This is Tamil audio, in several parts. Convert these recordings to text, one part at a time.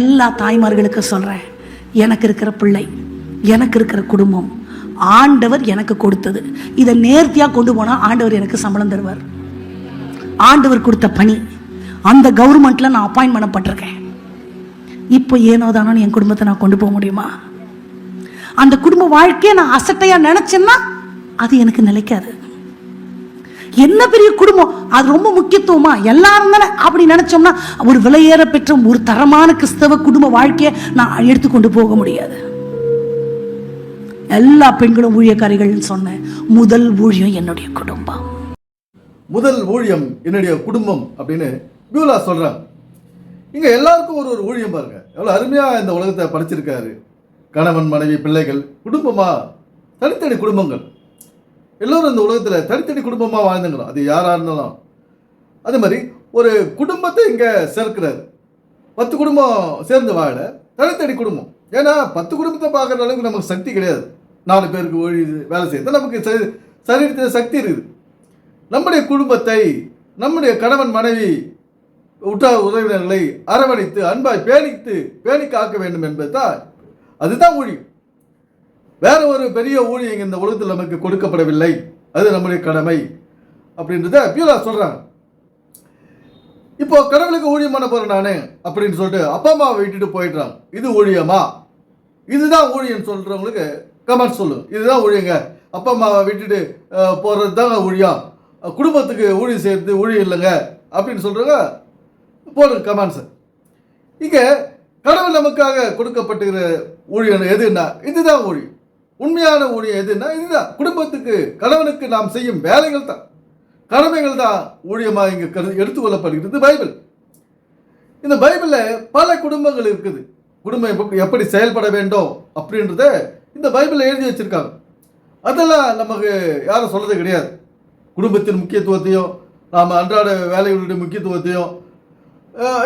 எல்லா தாய்மார்களுக்கும் சொல்கிறேன் எனக்கு இருக்கிற பிள்ளை எனக்கு இருக்கிற குடும்பம் ஆண்டவர் எனக்கு கொடுத்தது. இதை நேர்த்தியாக கொண்டு போனால் ஆண்டவர் எனக்கு சம்பளம் தருவார். ஆண்டவர் கொடுத்த பணி அந்த கவர்மெண்ட்டில் நான் அப்பாயின்ட் பண்ணப்பட்டிருக்கேன். இப்போ ஏனோ தானோ என் குடும்பத்தை நான் கொண்டு போக முடியுமா? அந்த குடும்ப வாழ்க்கையை நான் அசட்டையாக நினச்சேன்னா அது எனக்கு நிலைக்காது. என்ன பெரிய குடும்பம்? அது ரொம்ப முக்கியத்துவமா? எல்லாரும் தானே அப்படி நினைச்சோம்னா ஒரு விலையேற பெற்ற ஒரு தரமான கிறிஸ்தவ குடும்ப வாழ்க்கையை நான் எடுத்துக்கொண்டு போக முடியாது. எல்லா பெண்களும் ஊழியக்காரிகள்னு சொன்னேன். முதல் ஊழியம் என்னுடைய குடும்பம். முதல் ஊழியம் என்னுடைய குடும்பம் அப்படின்னு பியூலா சொல்றாங்க இங்க எல்லாருக்கும் ஒரு ஒரு ஊழியம் பாருங்க. எவ்வளவு அருமையா இந்த உலகத்தை படிச்சிருக்காரு. கணவன் மனைவி பிள்ளைகள் குடும்பமா? தனித்தனி குடும்பங்கள். எல்லோரும் இந்த உலகத்தில் தனித்தனி குடும்பமாக வாழ்ந்துங்கணும் அது யாராக இருந்தாலும். அதே மாதிரி ஒரு குடும்பத்தை இங்கே சேர்க்கிறார். பத்து குடும்பம் சேர்ந்து வாழ தனித்தனி குடும்பம். ஏன்னா பத்து குடும்பத்தை பார்க்குற அளவுக்கு நமக்கு சக்தி கிடையாது. நாலு பேருக்கு ஒழி வேலை செய்யறது நமக்கு சரீரத்தில் சக்தி இருக்குது. நம்முடைய குடும்பத்தை நம்முடைய கணவன் மனைவி உற்றார் உறவினர்களை அரவணைத்து அன்பாய் பேணித்து பேணி காக்க வேண்டும் என்பதுதான் அதுதான் மொழி வேற ஒரு பெரிய ஊழியம் இந்த உலகத்தில் நமக்கு கொடுக்கப்படவில்லை. அது நம்முடைய கடமை. அப்படின்றத பியூலா சொல்கிறாங்க இப்போ கடவுளுக்கு ஊழியம் பண்ண போகிறேன் நான் அப்படின்னு சொல்லிட்டு அப்பா அம்மாவை விட்டுட்டு போயிடுறாங்க இது ஊழியமா? இதுதான் ஊழியம் சொல்கிறவங்களுக்கு கமெண்ட் சொல்லும் இதுதான் ஊழியங்க. அப்பா அம்மாவை விட்டுட்டு போகிறது தாங்க ஊழியம். குடும்பத்துக்கு ஊழியம் செய்யறது ஊழியம் இல்லைங்க. அப்படின்னு சொல்கிறவங்க போடுங்க கமெண்ட்ஸு இங்கே கடவுள் நமக்காக கொடுக்கப்பட்டுகிற ஊழியம் எதுன்னா இதுதான் ஊழியம். உண்மையான ஊழியம் எதுன்னா இதுதான். குடும்பத்துக்கு கணவனுக்கு நாம் செய்யும் வேலைகள் தான். கடமைகள் தான் ஊழியமாக இங்கே கரு எடுத்துக்கொள்ளப்படுகிறது பைபிள். இந்த பைபிளில் பல குடும்பங்கள் இருக்குது. குடும்பம் எப்படி எப்படி செயல்பட வேண்டும் அப்படின்றத இந்த பைபிளில் எழுதி வச்சிருக்காங்க. அதெல்லாம் நமக்கு யாரும் சொல்கிறது கிடையாது. குடும்பத்தின் முக்கியத்துவத்தையும் நாம் அன்றாட வேலைகளுடைய முக்கியத்துவத்தையும்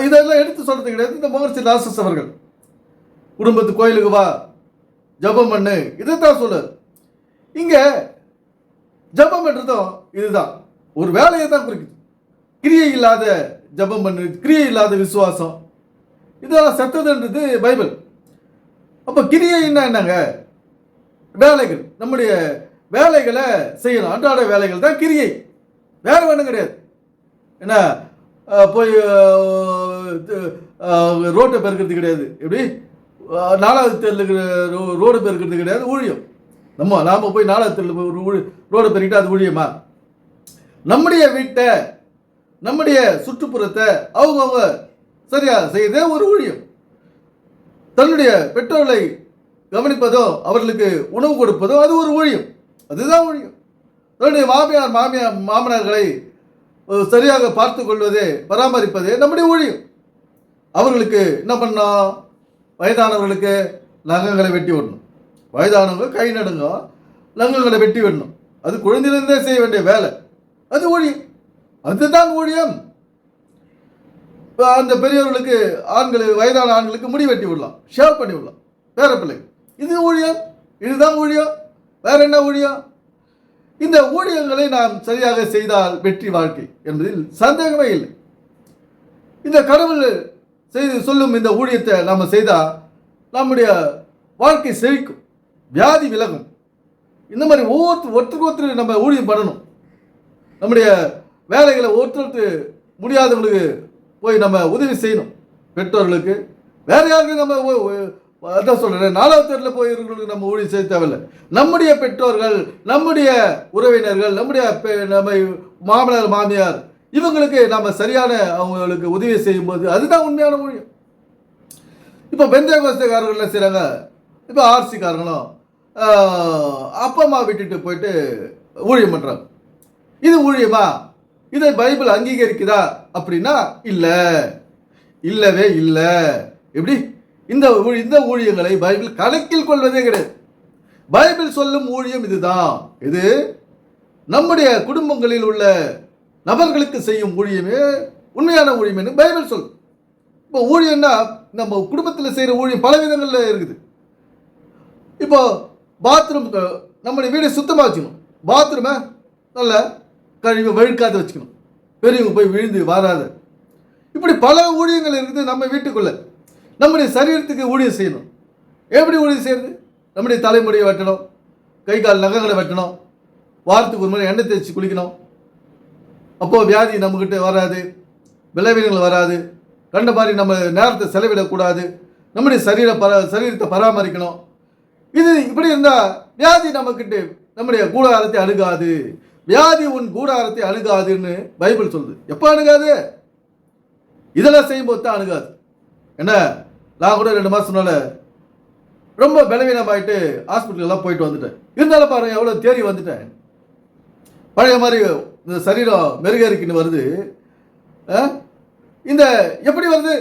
இதெல்லாம் எடுத்து சொல்றது கிடையாது. இந்த மகர்ஷி ராசஸ் அவர்கள் குடும்பத்து கோயிலுக்கு வா ஜெபம் பண்ணு. இதைத்தான் சொல்லுது இங்கே ஜெபம் பண்ணுறதும் இதுதான். ஒரு வேலையை தான் குறிக்குது. கிரியை இல்லாத ஜெபம் பண்ணு. கிரியை இல்லாத விசுவாசம். இதெல்லாம் செத்ததுன்றது பைபிள். அப்போ கிரியைன்னா என்னங்க? வேலைகள். நம்முடைய வேலைகளை செய்யணும். அன்றாட வேலைகள் தான் கிரியை. வேற ஒன்றும் கிடையாது. என்ன? போய் ரோட்டை பெருக்கிறது கிடையாது. எப்படி? நாலாவது தெருலுக்கு ரோடு பெருக்கிறது கிடையாது ஊழியம். நம்ம நாம் போய் நாலாவது தெருவில் போய் ஒரு ரோடு பெருக்கிட்டு அது ஊழியமா? நம்முடைய வீட்டை நம்முடைய சுற்றுப்புறத்தை அவங்கவுங்க சரியா செய்யதே ஒரு ஊழியம். தன்னுடைய பெற்றோர்களை கவனிப்பதோ அவர்களுக்கு உணவு கொடுப்பதோ அது ஒரு ஊழியம். அதுதான் ஊழியம். தன்னுடைய மாமியார் மாமியார் மாமனார்களை சரியாக பார்த்து கொள்வதே பராமரிப்பதே நம்முடைய ஊழியம். அவர்களுக்கு என்ன பண்ணோம் வயதானவர்களுக்கு லங்கங்களை வெட்டி விடணும். வயதானவங்க கை நடுங்க லங்கங்களை வெட்டி விடணும். அது குழந்தையிலிருந்தே செய்ய வேண்டிய வேலை. அது ஊழியம். அதுதான் ஊழியம். இப்போ அந்த பெரியவர்களுக்கு ஆண்கள் வயதான ஆண்களுக்கு முடி வெட்டி விடலாம். ஷேவ் பண்ணி விடலாம். பேர பிள்ளை. இது ஊழியம். இதுதான் ஊழியம். வேற என்ன ஊழியம்? இந்த ஊழியங்களை நாம் சரியாக செய்தால் வெற்றி வாழ்க்கை என்பதில் சந்தேகமே இல்லை. இந்த கடவுள் செய்து சொல்லும் இந்த ஊழியத்தை நாம் செய்தால் நம்முடைய வாழ்க்கை செழிக்கும் வியாதி விலகும். இந்த மாதிரி ஒவ்வொருத்தர் ஒருத்தருக்கு ஒருத்தர் நம்ம ஊழியம் பண்ணணும். நம்முடைய வேலைகளை ஒருத்தருக்கு முடியாதவங்களுக்கு போய் நம்ம உதவி செய்யணும். பெற்றோர்களுக்கு வேற யாருக்கும் நம்ம அதான் சொல்கிறேன் நாலாவது தெருவில் போய் இருக்கிறவங்களுக்கு நம்ம ஊழியம் செய்ய தேவையில்லை. நம்முடைய பெற்றோர்கள் நம்முடைய உறவினர்கள் நம்முடைய பெ- நம்ம மாமனார் மாமியார் இவங்களுக்கு நம்ம சரியான அவங்களுக்கு உதவி செய்யும்போது அதுதான் உண்மையான ஊழியம். இப்போ பெந்தே கோஸ்தக்காரர்கள் என்ன செய்கிறாங்க இப்போ ஆர்சிக்காரங்களும் அப்பா அம்மா விட்டுட்டு போயிட்டு ஊழியம் பண்ணுறாங்க இது ஊழியமா? இதை பைபிள் அங்கீகரிக்குதா? அப்படின்னா இல்லை. இல்லவே இல்லை. எப்படி? இந்த ஊழி- இந்த ஊழியங்களை பைபிள் கணக்கில் கொள்வதே கிடையாது. பைபிள் சொல்லும் ஊழியம் இதுதான். இது நம்முடைய குடும்பங்களில் உள்ள நபர்களுக்கு செய்யும் ஊழியமே உண்மையான ஊழியம் என்று பைபிள் சொல். இப்போ ஊழியம்னா நம்ம குடும்பத்தில் செய்கிற ஊழியம் பல விதங்களில் இருக்குது. இப்போ பாத்ரூம் நம்முடைய வீடை சுத்தமாக வச்சுக்கணும். பாத்ரூமை நல்லா கழுவி வழுக்காத வச்சுக்கணும். பெரியவங்க போய் விழுந்து வாராத. இப்படி பல ஊழியங்கள் இருக்குது நம்ம வீட்டுக்குள்ளே. நம்முடைய சரீரத்துக்கு ஊழியம் செய்யணும். எப்படி ஊழியம் செய்யறது? நம்முடைய தலைமுடியை வெட்டணும். கை கால் நகங்களை வெட்டணும். வாரத்துக்கு ஒரு முறை எண்ணெய் தேய்ச்சி குளிக்கணும். அப்போது வியாதி நம்மக்கிட்ட வராது விளைவினங்கள் வராது. கண்ட மாதிரி நம்ம நேரத்தை செலவிடக்கூடாது. நம்முடைய சரீர பர சரீரத்தை பராமரிக்கணும். இது இப்படி இருந்தால் வியாதி நம்மக்கிட்ட நம்முடைய கூடாரத்தை அணுகாது. வியாதி உன் கூடாரத்தை அணுகாதுன்னு பைபிள் சொல்லுது. எப்போ அணுகாது? இதெல்லாம் செய்யும்போது தான் அணுகாது. என்ன? நான் கூட ரெண்டு மாதம்னால ரொம்ப பலவீனமாயிட்டு ஹாஸ்பிட்டலெல்லாம் போயிட்டு வந்துட்டேன். இருந்தாலும் பாருங்க எவ்வளோ தேறி வந்துட்டேன். பழைய மாதிரி இந்த சரீரம் மெருகேறிக்கின்னு வருது ஆ? இந்த எப்படி வருது?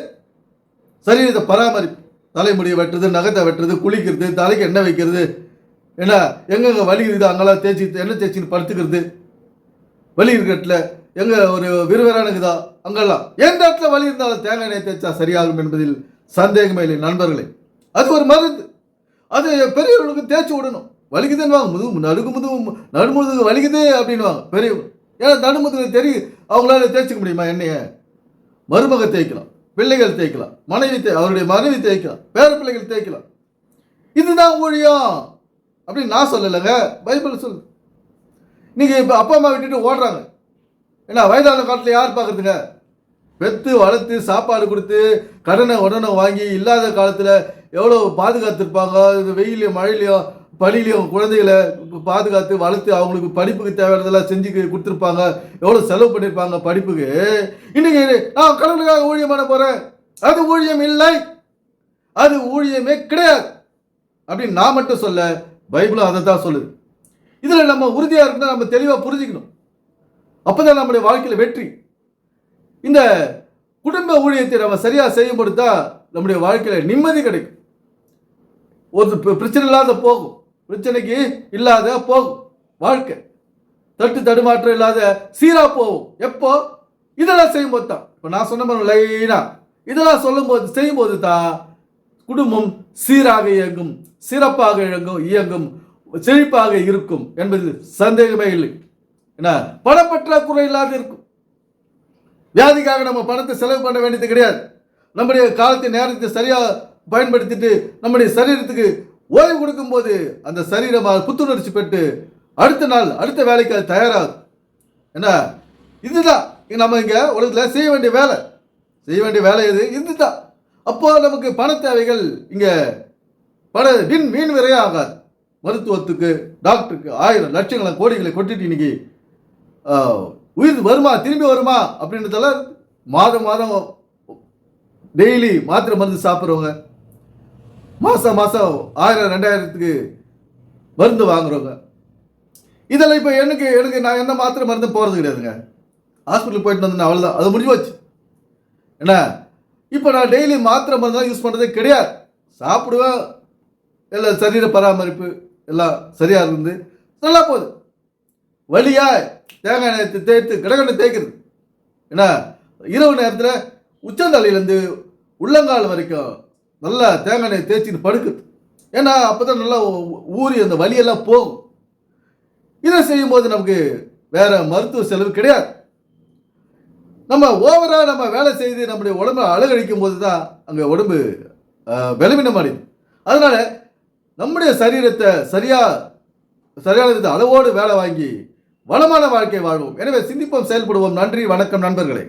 சரீரத்தை பராமரிப்பு. தலைமுடியை வெட்டுறது நகத்தை வெட்டுறது குளிக்கிறது தலைக்கு எண்ணெய் வைக்கிறது. என்ன? எங்கெங்க வலி இருக்குது அங்கெல்லாம் தேய்ச்சி எண்ணெய் தேய்ச்சின்னு படுத்துக்கிறது. வலி இருக்கட்டில் எங்கே ஒரு விறுவிறானுக்குதா அங்கெல்லாம். எந்த இடத்துல வலி இருந்தாலும் தேங்காய் எண்ணெய் தேய்ச்சா சரியாகும் என்பதில் சந்தேகமே இல்லை நண்பர்களே. அது ஒரு மருந்து. அது பெரியவர்களுக்கு தேய்ச்சி விடணும். வலிக்குதுன்னு வாங்க முதுகு நடுக்கு முதுகு நடுமுதுகு வலிக்குது அப்படின்னுவாங்க பெரியவங்க. ஏன்னா நடுமுதுகு தெரியும் அவங்களால தேய்ச்சிக்க முடியுமா எண்ணெயை மருமக தேய்க்கலாம் பிள்ளைகள் தேய்க்கலாம் மனைவி தே அவருடைய மனைவி தேய்க்கலாம் பேர பிள்ளைகள் தேய்க்கலாம். இதுதான் ஊழியம். அப்படின்னு நான் சொல்லலைங்க. பைபிள் சொல்லு நீங்கள் இப்போ அப்பா அம்மா விட்டுட்டு ஓடுறாங்க. ஏன்னா வயதான காலத்தில் யார் பார்க்குறதுங்க பெற்று வளர்த்து சாப்பாடு கொடுத்து கடனை உடனே வாங்கி இல்லாத காலத்தில் எவ்வளோ பாதுகாத்துருப்பாங்க? இந்த வெயிலையும் மழையிலையும் பணியிலையும் குழந்தைகளை பாதுகாத்து வளர்த்து அவங்களுக்கு படிப்புக்கு தேவையானதெல்லாம் செஞ்சு கொடுத்துருப்பாங்க. எவ்வளோ செலவு பண்ணியிருப்பாங்க படிப்புக்கு? இன்னைக்கு நான் கடனுக்காக ஊழியம் பண்ண போகிறேன் அது ஊழியம் இல்லை. அது ஊழியமே கிடையாது. அப்படின்னு நான் மட்டும் சொல்ல பைபிளும் அதை தான் சொல்லுது. இதில் நம்ம உறுதியாக இருந்தால் நம்ம தெளிவாக புரிஞ்சுக்கணும். அப்பதான் நம்முடைய வாழ்க்கையில் வெற்றி. இந்த குடும்ப ஊழியத்தை நம்ம சரியாக செய்யும்போது தான் நம்முடைய வாழ்க்கையில் நிம்மதி கிடைக்கும். ஒரு பிரச்சனை இல்லாத போகும். பிரச்சனைக்கு இல்லாத போகும். வாழ்க்கை. தட்டு தடுமாற்றம் இல்லாத சீராக போகும். எப்போ? இதெல்லாம் செய்யும்போது தான். இப்போ நான் சொன்ன மாதிரி லைனா இதெல்லாம் சொல்லும்போது செய்யும்போது தான் குடும்பம் சீராக இயங்கும் சிறப்பாக இயங்கும் இயங்கும் செழிப்பாக இருக்கும் என்பது சந்தேகமே இல்லை. என்ன பணப்பற்றாக்குறை இல்லாத இருக்கும். வியாதிக்காக நம்ம பணத்தை செலவு பண்ண வேண்டியது கிடையாது. நம்முடைய காலத்தை நேரத்தை சரியாக பயன்படுத்திட்டு நம்முடைய சரீரத்துக்கு ஓய்வு கொடுக்கும்போது அந்த சரீரம் புத்துணர்ச்சி பெற்று அடுத்த நாள் அடுத்த வேலைக்கு அது தயாராகும் என்ன? இதுதான். நம்ம இங்கே உலகத்தில் செய்ய வேண்டிய வேலை. செய்ய வேண்டிய வேலை எது? இதுதான். அப்போ நமக்கு பண தேவைகள் இங்கே பண வீண் மீன் விரையே ஆகாது. மருத்துவத்துக்கு டாக்டருக்கு ஆயிரம் லட்சங்களை கோடிகளை கொட்டிட்டு இன்னைக்கு உயிர் வருமா? திரும்பி வருமா? அப்படின்றதெல்லாம் மாதம் மாதம் டெய்லி மாத்திரை மருந்து சாப்பிட்றவங்க மாதம் மாதம் ஆயிரம் ரெண்டாயிரத்துக்கு மருந்து வாங்குறவங்க. இதெல்லாம் இப்போ எனக்கு எனக்கு நான் என்ன மாத்திரை மருந்து போகிறது கிடையாதுங்க. ஹாஸ்பிட்டல் போயிட்டு வந்தேன் அவ்வளோதான் அது முடிஞ்சு போச்சு என்ன? இப்போ நான் டெய்லி மாத்திரை மருந்துலாம் யூஸ் பண்ணுறதே கிடையாது. சாப்பிடுவேன். எல்லாம் சரீர பராமரிப்பு எல்லாம் சரியாக இருந்து நல்லா போகுது. வழியாக தேங்காய் எண்ணெய் தேய்த்து கடகடை தேய்க்கிறது. என்ன? இரவு நேரத்தில் உச்சந்தலையிலேருந்து உள்ளங்கால் வரைக்கும் நல்லா தேங்காய் எண்ணெய் தேய்ச்சின்னு படுக்குது. ஏன்னா அப்போ தான் நல்லா ஊறி அந்த வலியெல்லாம் போகும். இதை செய்யும்போது நமக்கு வேறு மருத்துவ செலவு கிடையாது. நம்ம ஓவராக நம்ம வேலை செய்து நம்முடைய உடம்பை அழகழிக்கும் போது தான் அங்கே உடம்பு ஆஹ், பலவீனம் அடையுது. நம்முடைய சரீரத்தை சரியாக சரியான வித அளவோடு வேலை வாங்கி வளமான வாழ்க்கை வாழ்வோம். எனவே சிந்திப்போம் செயல்படுவோம். நன்றி வணக்கம் நண்பர்களே.